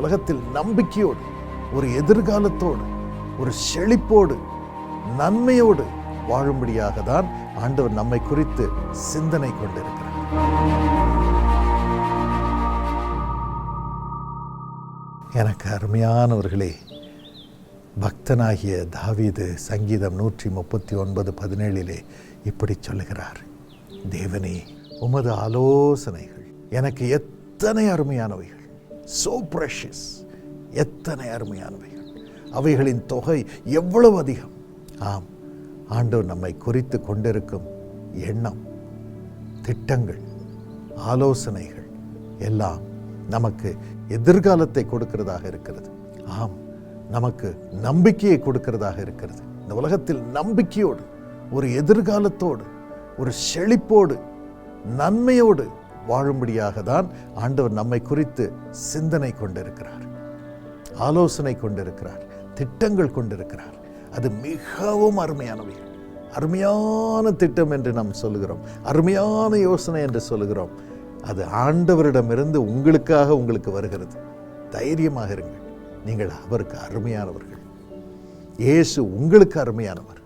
உலகத்தில் நம்பிக்கையோடு ஒரு எதிர்காலத்தோடு ஒரு செழிப்போடு நன்மையோடு வாழும்படியாக தான் ஆண்டவர் நம்மை குறித்து சிந்தனை கொண்டிருக்கிறார். எனக்கு அருமையானவர்களே பக்தனாகிய தாவீது சங்கீதம் நூற்றி முப்பத்தி ஒன்பது பதினேழிலே இப்படி சொல்லுகிறார். தேவனே உமது ஆலோசனைகள் எனக்கு எத்தனை அருமையானவைகள்! சோ ப்ரெஷஸ் எத்தனை அருமையானவைகள். அவைகளின் தொகை எவ்வளவு அதிகம்? ஆம் ஆண்டவர் நம்மை குறித்து கொண்டிருக்கும் எண்ணம் திட்டங்கள் ஆலோசனைகள் எல்லாம் நமக்கு எதிர்காலத்தை கொடுக்கிறதாக இருக்கிறது. ஆம் நமக்கு நம்பிக்கையை கொடுக்கிறதாக இருக்கிறது. இந்த உலகத்தில் நம்பிக்கையோடு ஒரு எதிர்காலத்தோடு ஒரு செழிப்போடு நன்மையோடு வாழும்படியாக தான் ஆண்டவர் நம்மை குறித்து சிந்தனை கொண்டிருக்கிறார் ஆலோசனை கொண்டிருக்கிறார் திட்டங்கள் கொண்டிருக்கிறார். அது மிகவும் அருமையானவை. அருமையான திட்டம் என்று நாம் சொல்லுகிறோம். அருமையான யோசனை என்று சொல்லுகிறோம். அது ஆண்டவரிடமிருந்து உங்களுக்காக உங்களுக்கு வருகிறது. தைரியமாக இருங்கள். நீங்கள் அவருக்கு அருமையானவர்கள். இயேசு உங்களுக்கு அருமையானவர்.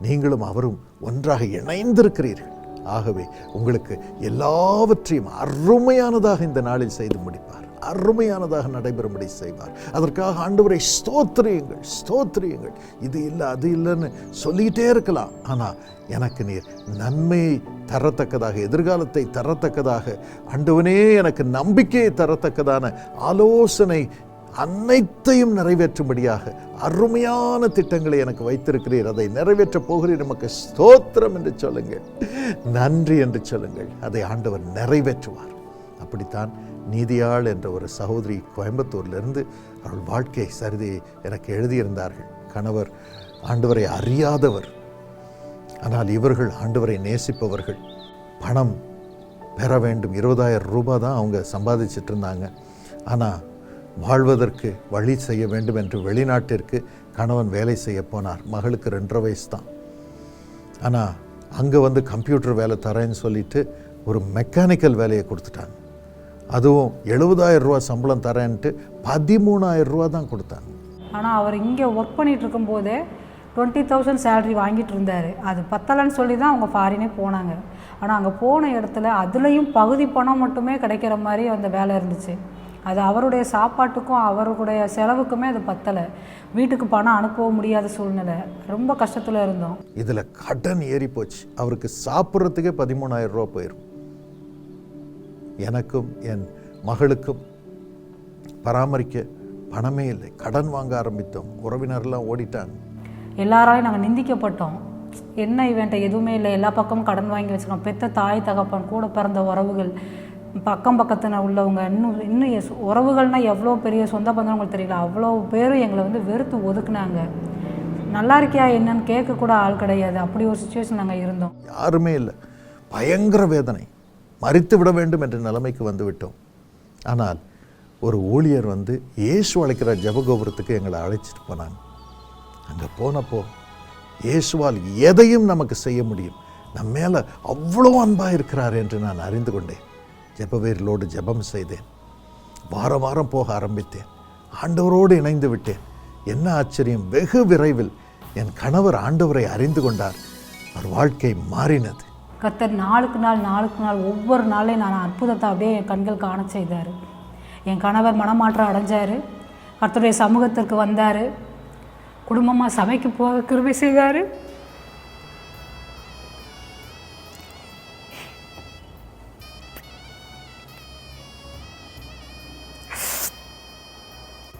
நீங்களும் அவரும் ஒன்றாக இணைந்திருக்கிறீர்கள். ஆகவே உங்களுக்கு எல்லாவற்றையும் அருமையானதாக இந்த நாளில் செய்து முடிப்பார். அருமையானதாக நடைபெறும்படி செய்வார். அதற்காக ஆண்டவரை ஸ்தோத்திரியுங்கள் ஸ்தோத்திரியுங்கள். இது இல்லை அது இல்லைன்னு சொல்லிக்கிட்டே இருக்கலாம். ஆனால் எனக்கு நீர் நன்மையை தரத்தக்கதாக எதிர்காலத்தை தரத்தக்கதாக ஆண்டவனே எனக்கு நம்பிக்கையை தரத்தக்கதான ஆலோசனை அனைத்தையும் நிறைவேற்றும்படியாக அருமையான திட்டங்களை எனக்கு வைத்திருக்கிறீர். அதை நிறைவேற்றப் போகிறீர். நமக்கு ஸ்தோத்திரம் என்று சொல்லுங்கள். நன்றி என்று சொல்லுங்கள். அதை ஆண்டவர் நிறைவேற்றுவார். அப்படித்தான் நீதியாள் என்ற ஒரு சகோதரி கோயம்புத்தூர்லேருந்து அவள் வாழ்க்கை சரிதி எனக்கு எழுதியிருந்தார்கள். கணவர் ஆண்டவரை அறியாதவர். ஆனால் இவர்கள் ஆண்டவரை நேசிப்பவர்கள். பணம் பெற வேண்டும். இருபதாயிரம் ரூபாய் தான் அவங்க சம்பாதிச்சிட்டு இருந்தாங்க. ஆனால் வாழ்வதற்கு வழி செய்ய வேண்டும் என்று வெளிநாட்டிற்கு கணவன் வேலை செய்ய போனார். மகளுக்கு ரெண்டரை வயசு தான் ஆனால் அங்கே வந்து கம்ப்யூட்டர் வேலை தரேன்னு சொல்லிட்டு ஒரு மெக்கானிக்கல் வேலையை கொடுத்துட்டாங்க. அதுவும் எழுபதாயிரம் ரூபா சம்பளம் தரேன்ட்டு பதிமூணாயிரம் ரூபா தான் கொடுத்தாங்க. ஆனால் அவர் இங்கே ஒர்க் பண்ணிகிட்டு இருக்கும்போதே டுவெண்ட்டி தௌசண்ட் சேலரி வாங்கிட்டு இருந்தார். அது பத்தலைன்னு சொல்லி தான் அவங்க ஃபாரினே போனாங்க. ஆனால் அங்கே போன இடத்துல அதுலேயும் பகுதி பணம் மட்டுமே கிடைக்கிற மாதிரி அந்த வேலை இருந்துச்சு. அது அவருடைய சாப்பாட்டுக்கும் அவருடைய செலவுக்குமே அது பத்தலை. வீட்டுக்கு பணம் அனுப்பவும் முடியாத சூழ்நிலை. ரொம்ப கஷ்டத்தில் இருந்தோம். இதில் கடன் ஏறி போச்சு. அவருக்கு சாப்பிட்றதுக்கே பதிமூணாயிரம் ரூபா போயிடும் எனக்கும் என் மகளுக்கும் பராமரிக்க பணமே இல்லை. கடன் வாங்க ஆரம்பித்தோம். உறவினர்லாம் ஓடிட்டாங்க. எல்லாராலையும் நாங்கள் நிந்திக்கப்பட்டோம். என்ன இவன்ட்ட எதுவுமே இல்லை. எல்லா பக்கமும் கடன் வாங்கி வச்சுருக்கோம். பெத்த தாய் தகப்பன் கூட பிறந்த உறவுகள் பக்கம் பக்கத்தில் உள்ளவங்க இன்னும் இன்னும் எஸ் உறவுகள்னால் எவ்வளோ பெரிய சொந்த பந்தம் உங்களுக்கு தெரியல. அவ்வளோ பேரும் எங்களை வந்து வெறுத்து ஒதுக்குனாங்க. நல்லா இருக்கியா என்னன்னு கேட்க கூட ஆள் கிடையாது. அப்படி ஒரு சுச்சுவேஷன் நாங்கள் இருந்தோம். யாருமே இல்லை. பயங்கர வேதனை. மறித்து விட வேண்டும் என்ற நிலைமைக்கு வந்து விட்டோம். ஆனால் ஒரு ஊழியர் வந்து இயேசு அழைக்கிற ஜபகோபுரத்துக்கு எங்களை அழைச்சிட்டு போனாங்க. அங்கே போனப்போ இயேசுவால் எதையும் நமக்கு செய்ய முடியும். நம்ம மேலே அவ்வளோ அன்பாக இருக்கிறார் என்று நான் அறிந்து கொண்டேன். ஜபவேர்களோடு ஜெபம் செய்தேன். வாரம் வாரம் போக ஆரம்பித்தேன். ஆண்டவரோடு இணைந்து விட்டேன். என்ன ஆச்சரியம் வெகு விரைவில் என் கணவர் ஆண்டவரை அறிந்து கொண்டார். அவர் வாழ்க்கை மாறினது. கத்தர் நாளுக்கு நாள் நாளுக்கு நாள் ஒவ்வொரு நாளையும் நான் அற்புதத்தை அப்படியே என் கண்கள் காண செய்தார். என் கணவர் மனமாற்றம் அடைஞ்சார். கர்த்தருடைய சமூகத்திற்கு வந்தார். குடும்பமாக சபைக்கு போக கிருபை செய்தார்.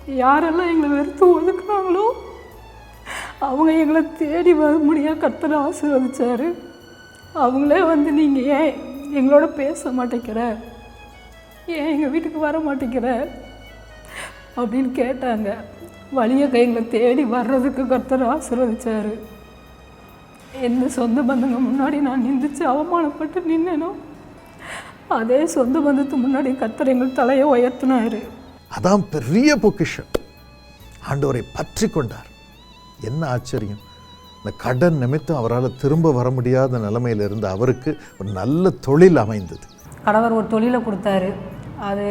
யாரெல்லாம் எங்களை வெறுத்து ஒதுக்குனாங்களோ அவங்க எங்களை தேடி வர முடியாது ஆசீர்வதிச்சார். அவங்களே வந்து நீங்கள் ஏன் எங்களோட பேச மாட்டேங்கிற? ஏன் எங்கள் வீட்டுக்கு வர மாட்டேங்கிற? அப்படின்னு கேட்டாங்க. வழியை எங்களை தேடி வர்றதுக்கு கர்த்தர் ஆசீர்வதிச்சார். எந்த சொந்த பந்தங்க முன்னாடி நான் நிந்திச்சு அவமானப்பட்டு நின்னேனோ அதே சொந்த பந்தத்து முன்னாடி கர்த்தர் எங்கள் தலையை உயர்த்தினாரு. அதான் பெரிய பொக்கிஷம். ஆண்டவரை பற்றி கொண்டார். என்ன ஆச்சரியம். இந்த கடன் நிமித்தம் அவரால் திரும்ப வர முடியாத நிலைமையில இருந்த அவருக்கு ஒரு நல்ல தொழில் அமைந்தது. கணவர் ஒரு தொழிலை கொடுத்தாரு. அது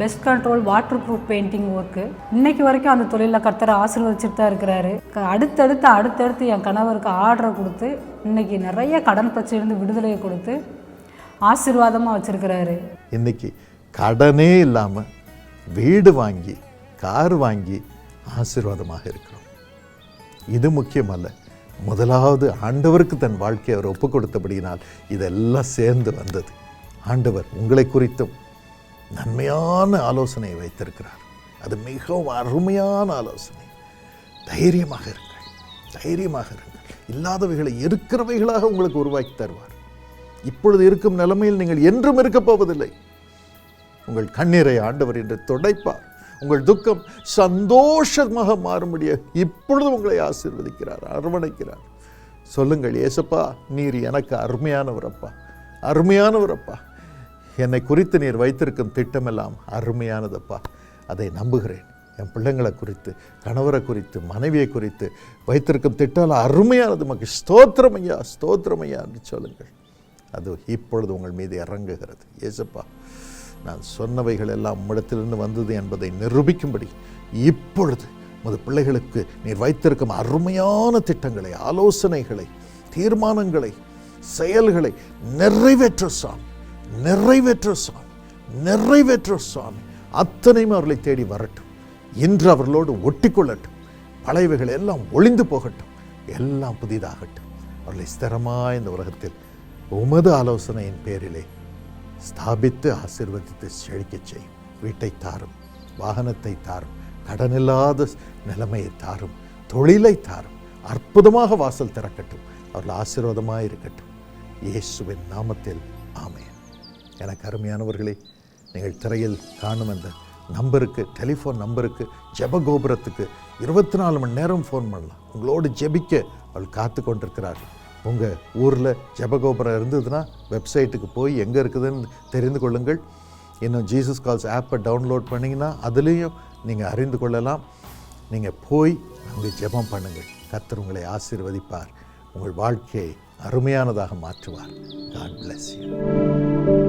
pest control waterproof painting work இன்னைக்கு வரைக்கும் அந்த தொழிலில் கர்த்தரை ஆசீர்வதிச்சுட்டு தான் இருக்கிறாரு. அடுத்தடுத்து அடுத்தடுத்து என் கணவருக்கு ஆர்டரை கொடுத்து இன்னைக்கு நிறைய கடன் பிரச்சனையிலேருந்து விடுதலையை கொடுத்து ஆசீர்வாதமாக வச்சுருக்கிறாரு. இன்னைக்கு கடனே இல்லாமல் வீடு வாங்கி கார் வாங்கி ஆசீர்வாதமாக இருக்கிறோம். இது முக்கியமல்ல. முதலாவது ஆண்டவருக்கு தன் வாழ்க்கையை அவர் ஒப்பு கொடுத்தபடியினால் இதெல்லாம் சேர்ந்து வந்தது. ஆண்டவர் உங்களை குறித்தும் நன்மையான ஆலோசனையை வைத்திருக்கிறார். அது மிகவும் அருமையான ஆலோசனை. தைரியமாக இருங்கள். தைரியமாக இருங்கள். இல்லாதவைகளை இருக்கிறவைகளாக உங்களுக்கு உருவாக்கி தருவார். இப்பொழுது இருக்கும் நிலைமையில் நீங்கள் என்றும் இருக்கப் போவதில்லை. உங்கள் கண்ணீரை ஆண்டவர் என்று துடைப்பார். உங்கள் துக்கம் சந்தோஷமாக மாறும்படிய இப்பொழுது உங்களை ஆசீர்வதிக்கிறார் அரவணைக்கிறார். சொல்லுங்கள் ஏசப்பா நீர் எனக்கு அருமையானவரப்பா அருமையானவரப்பா என்னை குறித்து நீர் வைத்திருக்கும் திட்டமெல்லாம் அருமையானதப்பா. அதை நம்புகிறேன். என் பிள்ளைங்களை குறித்து கணவரை குறித்து மனைவியை குறித்து வைத்திருக்கும் திட்டம் அருமையானது. மக்கு ஸ்தோத்திரம் ஐயா ஸ்தோத்திரம் ஐயா என்று சொல்லுங்கள். அது இப்பொழுது உங்கள் மீது இறங்குகிறது. ஏசப்பா நான் சொன்னவைகள் எல்லாம் உம்மிடத்திலிருந்து வந்தது என்பதை நிரூபிக்கும்படி இப்பொழுது உமது பிள்ளைகளுக்கு நீர் வைத்திருக்கும் அருமையான திட்டங்களை ஆலோசனைகளை தீர்மானங்களை செயல்களை நிறைவேற்ற சாமி நிறைவேற்ற சாமி நிறைவேற்ற சாமி அத்தனையும் அவர்களை தேடி வரட்டும். இன்று அவர்களோடு ஒட்டிக்கொள்ளட்டும். பழையவைகள் எல்லாம் ஒளிந்து போகட்டும். எல்லாம் புதிதாகட்டும். அவர்களை ஸ்திரமாக இந்த உலகத்தில் உமது ஆலோசனையின் பேரிலே ஸ்தாபித்து ஆசிர்வதித்து செழிக்கச் செய்யும் வீட்டை தாரும் வாகனத்தை தாரும் கடனில்லாத நிலைமையை தாரும் தொழிலை தாரும் அற்புதமாக வாசல் திறக்கட்டும் அவர்கள் ஆசீர்வாதமாக இருக்கட்டும். இயேசுவின் நாமத்தில் ஆமென். எனக்கு அருமையானவர்களே நீங்கள் திரையில் காணும் அந்த நம்பருக்கு டெலிஃபோன் நம்பருக்கு ஜெப கோபுரத்துக்கு இருபத்தி நாலு மணி நேரம் ஃபோன் பண்ணலாம். உங்களோடு ஜெபிக்க அவள் காத்து கொண்டிருக்கிறார்கள் உங்கள் ஊரில் ஜபகோபுரம் இருந்ததுன்னா வெப்சைட்டுக்கு போய் எங்கே இருக்குதுன்னு தெரிந்து கொள்ளுங்கள். இன்னும் ஜீசஸ் கால்ஸ் ஆப்பை டவுன்லோட் பண்ணிங்கன்னா அதுலேயும் நீங்கள் அறிந்து கொள்ளலாம். நீங்கள் போய் அங்கே ஜெபம் பண்ணுங்கள். கத்தர் உங்களை ஆசீர்வதிப்பார். உங்கள் வாழ்க்கையை அருமையானதாக மாற்றுவார். God bless you